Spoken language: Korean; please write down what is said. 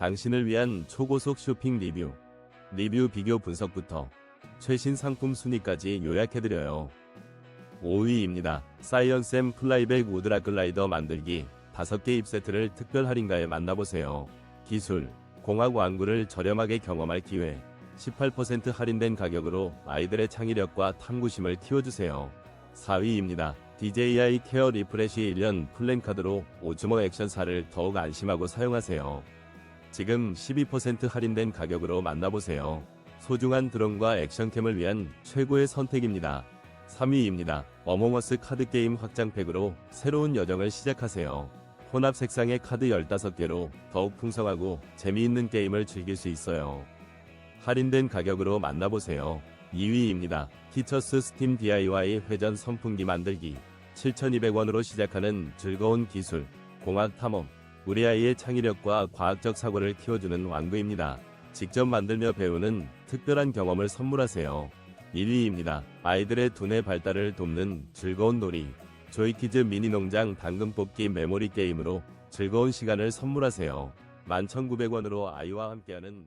당신을 위한 초고속 쇼핑 리뷰, 리뷰 비교 분석부터 최신 상품 순위까지 요약해드려요. 5위입니다. 사이언쌤 플라이백 우드라 글라이더 만들기 5개 입 세트를 특별 할인가에 만나보세요. 기술, 공학 완구를 저렴하게 경험할 기회, 18% 할인된 가격으로 아이들의 창의력과 탐구심을 키워주세요. 4위입니다. DJI 케어 리프레시 1년 플랜카드로 오즈모 액션사를 더욱 안심하고 사용하세요. 지금 12% 할인된 가격으로 만나보세요. 소중한 드론과 액션캠을 위한 최고의 선택입니다. 3위입니다. 어몽어스 카드 게임 확장팩으로 새로운 여정을 시작하세요. 혼합 색상의 카드 15개로 더욱 풍성하고 재미있는 게임을 즐길 수 있어요. 할인된 가격으로 만나보세요. 2위입니다. 티처스 스팀 DIY 회전 선풍기 만들기 7,200원으로 시작하는 즐거운 기술, 공학 탐험, 우리 아이의 창의력과 과학적 사고를 키워주는 완구입니다. 직접 만들며 배우는 특별한 경험을 선물하세요. 1위입니다. 아이들의 두뇌 발달을 돕는 즐거운 놀이. 조이키즈 미니 농장 당근 뽑기 메모리 게임으로 즐거운 시간을 선물하세요. 11,900원으로 아이와 함께하는